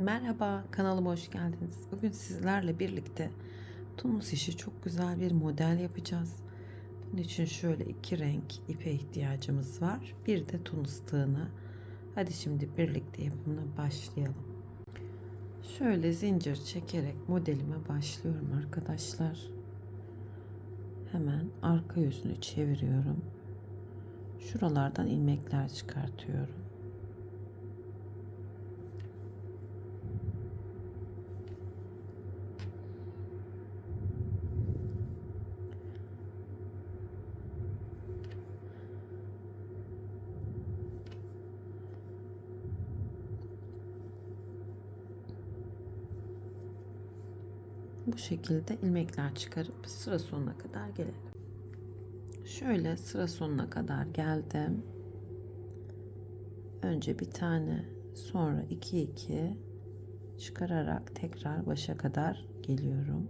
Merhaba, kanalıma hoş geldiniz. Bugün sizlerle birlikte tunus işi çok güzel bir model yapacağız. Bunun için şöyle iki renk ipe ihtiyacımız var. Bir de tunus tığına. Hadi şimdi birlikte yapımına başlayalım. Şöyle zincir çekerek modelime başlıyorum arkadaşlar. Hemen arka yüzünü çeviriyorum. Şuralardan ilmekler çıkartıyorum. Bu şekilde ilmekler çıkarıp sıra sonuna kadar gelelim. Şöyle sıra sonuna kadar geldim. Önce bir tane, sonra iki iki çıkararak tekrar başa kadar geliyorum.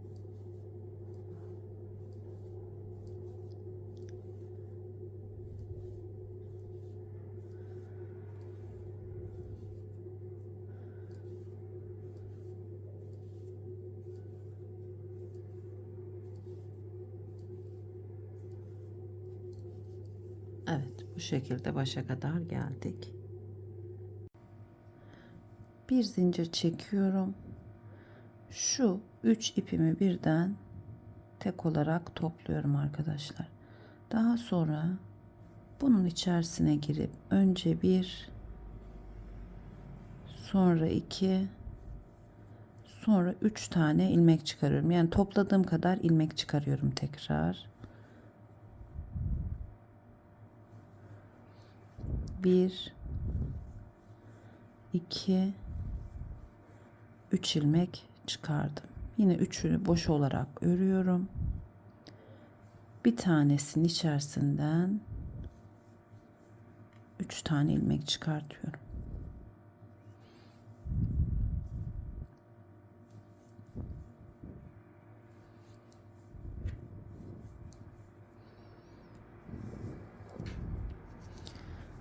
Evet, bu şekilde başa kadar geldik. Bir zincir çekiyorum. Şu üç ipimi birden tek olarak topluyorum arkadaşlar. Daha sonra bunun içerisine girip önce bir sonra iki sonra üç tane ilmek çıkarıyorum. Yani topladığım kadar ilmek çıkarıyorum tekrar. Bir iki üç ilmek çıkardım. Yine üçünü boş olarak örüyorum. Bir tanesinin içerisinden üç tane ilmek çıkartıyorum.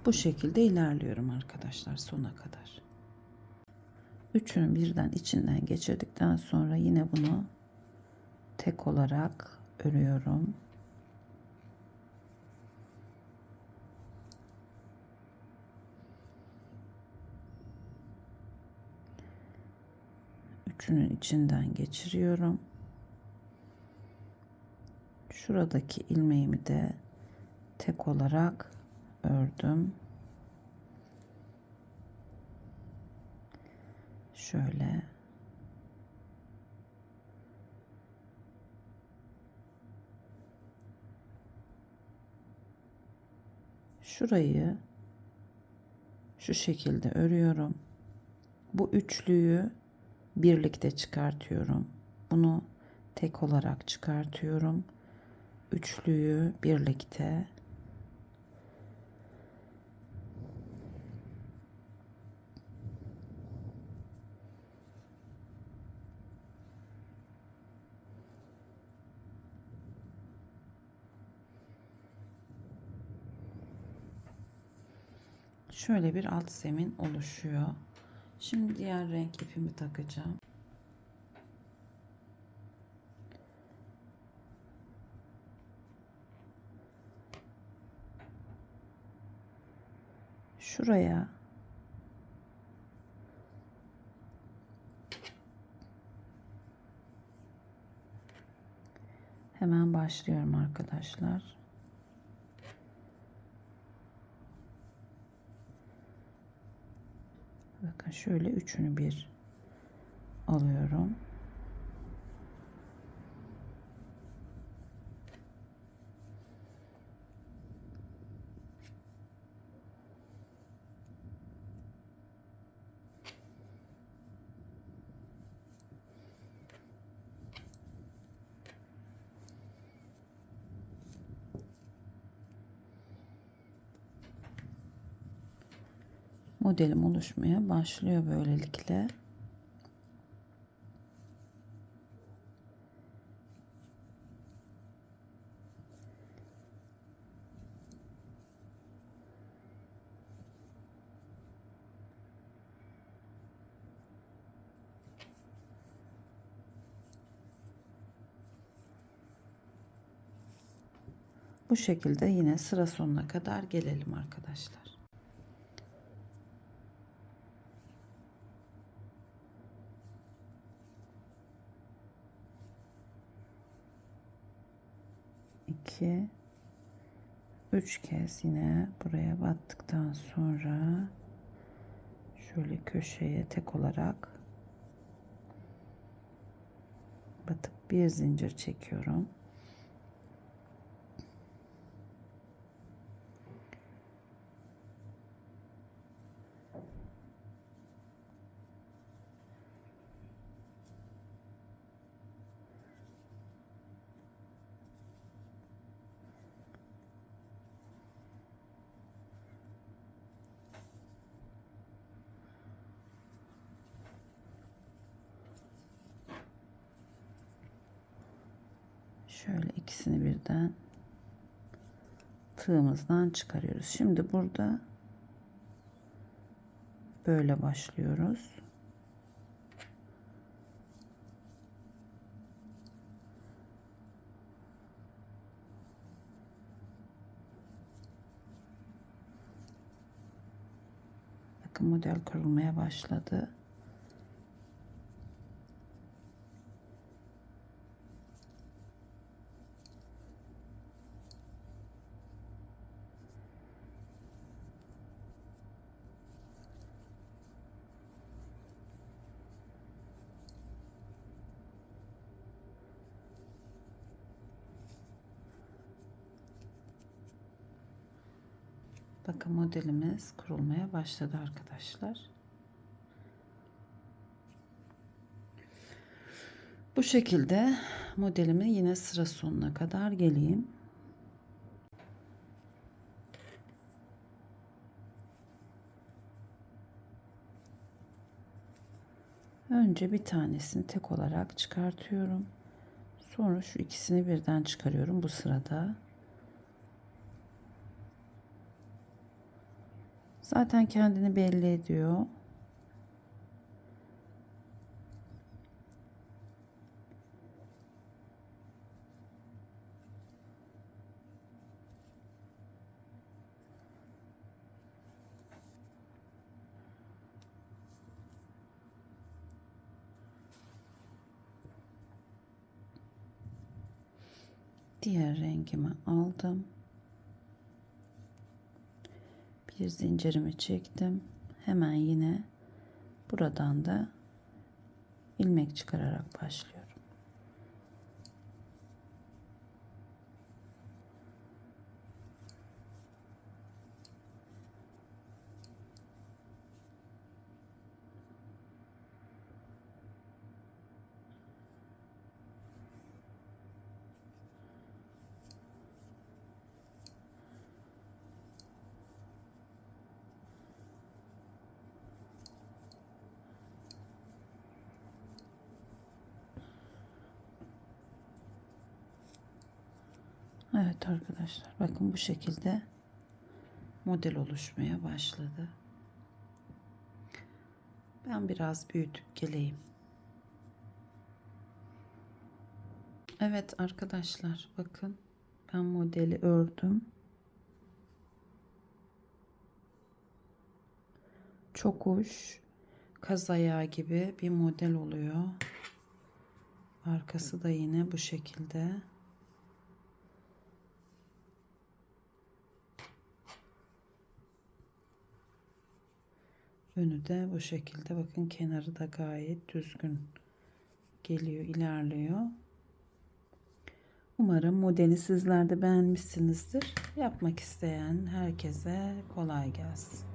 Bu şekilde ilerliyorum arkadaşlar sona kadar. Üçünü birden içinden geçirdikten sonra yine bunu tek olarak örüyorum. Üçünün içinden geçiriyorum. Şuradaki ilmeğimi de tek olarak ördüm. Şöyle şurayı şu şekilde örüyorum. Bu üçlüyü birlikte çıkartıyorum. Bunu tek olarak çıkartıyorum. Üçlüyü birlikte şöyle bir alt zemin oluşuyor. Şimdi diğer renk ipimi takacağım. Şuraya hemen başlıyorum arkadaşlar. Bakın şöyle üçünü bir alıyorum. modelim oluşmaya başlıyor böylelikle. Bu şekilde yine sıra sonuna kadar gelelim arkadaşlar. İki, üç kez yine buraya battıktan sonra şöyle köşeye tek olarak batıp bir zincir çekiyorum. Şöyle ikisini birden tığımızdan çıkarıyoruz. Şimdi burada böyle başlıyoruz. Bakın model kurulmaya başladı. Bakın modelimiz kurulmaya başladı arkadaşlar. Bu şekilde modelimi yine sıra sonuna kadar geleyim. Önce bir tanesini tek olarak çıkartıyorum. Sonra şu ikisini birden çıkarıyorum bu sırada. Zaten kendini belli ediyor. Diğer rengimi aldım. Bir zincirimi çektim. Hemen yine buradan da ilmek çıkararak başlıyorum. Evet arkadaşlar bakın bu şekilde model oluşmaya başladı. Ben biraz büyütüp geleyim. Evet arkadaşlar bakın ben modeli ördüm. Çok hoş kaz ayağı gibi bir model oluyor. Arkası da yine bu şekilde. Önü de bu şekilde bakın kenarı da gayet düzgün geliyor ilerliyor. Umarım modeli sizler de beğenmişsinizdir. Yapmak isteyen herkese kolay gelsin.